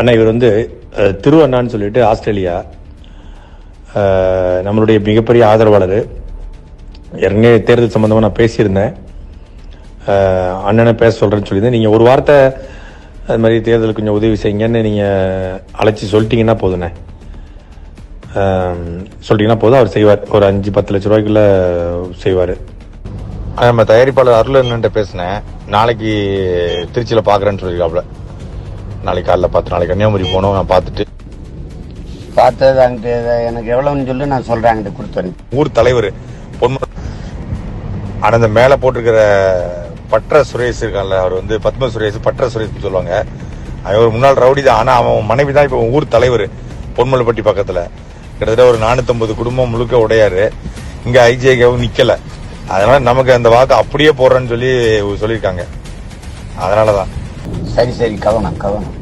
ஆனால் இவர் வந்து திருவண்ணான்னு திரு அண்ணான்னு சொல்லிட்டு ஆஸ்திரேலியா நம்மளுடைய மிகப்பெரிய ஆதரவாளர். ஏற்கனவே தேர்தல் சம்மந்தமாக நான் பேசியிருந்தேன். அண்ணனை பேச சொல்கிறேன்னு சொல்லியிருந்தேன். நீங்கள் ஒரு வார்த்தை அது மாதிரி தேர்தல் கொஞ்சம் உதவி செய்யுங்கன்னு நீங்கள் அழைச்சி சொல்லிட்டீங்கன்னா போதுண்ணே. சொல்லிட்டீங்கன்னா போதும். அவர் செய்வார். ஒரு அஞ்சு பத்து லட்ச ரூபாய்க்குள்ளே செய்வார். நம்ம தயாரிப்பாளர் அருளன்ட்ட பேசினேன். நாளைக்கு திருச்சியில் பார்க்குறேன்னு சொல்லியிருக்காப்புல நாளைக்கு காலைல பார்த்து நாளைக்கு கன்னியாகுமரி போனோம் நான் பார்த்துட்டு. பார்த்தது அங்கிட்டு எனக்கு எவ்வளவுன்னு சொல்லி நான் சொல்றேன் அங்கிட்டு கொடுத்துறேன் ஊர் தலைவர் பொன்ம ஆனா இந்த மேல போட்டிருக்கிற பற்ற சுரேஷ் இருக்கான்ல அவர் வந்து பத்ம சுரேஷ் பற்ற சுரேஷ் சொல்லுவாங்க. அவன் ஒரு முன்னாள் ரவுடி தான் ஆனா அவன் மனைவி தான் இப்ப ஊர் தலைவர் பொன்மலைப்பட்டி பக்கத்துல. கிட்டத்தட்ட ஒரு 450 குடும்பம் முழுக்க உடையாரு. இங்க ஐஜேகவும் நிக்கல. அதனால நமக்கு அந்த வாக்கு அப்படியே போடுறேன்னு சொல்லி சொல்லியிருக்காங்க. அதனாலதான். சரி சரி கவனம் கவனம்.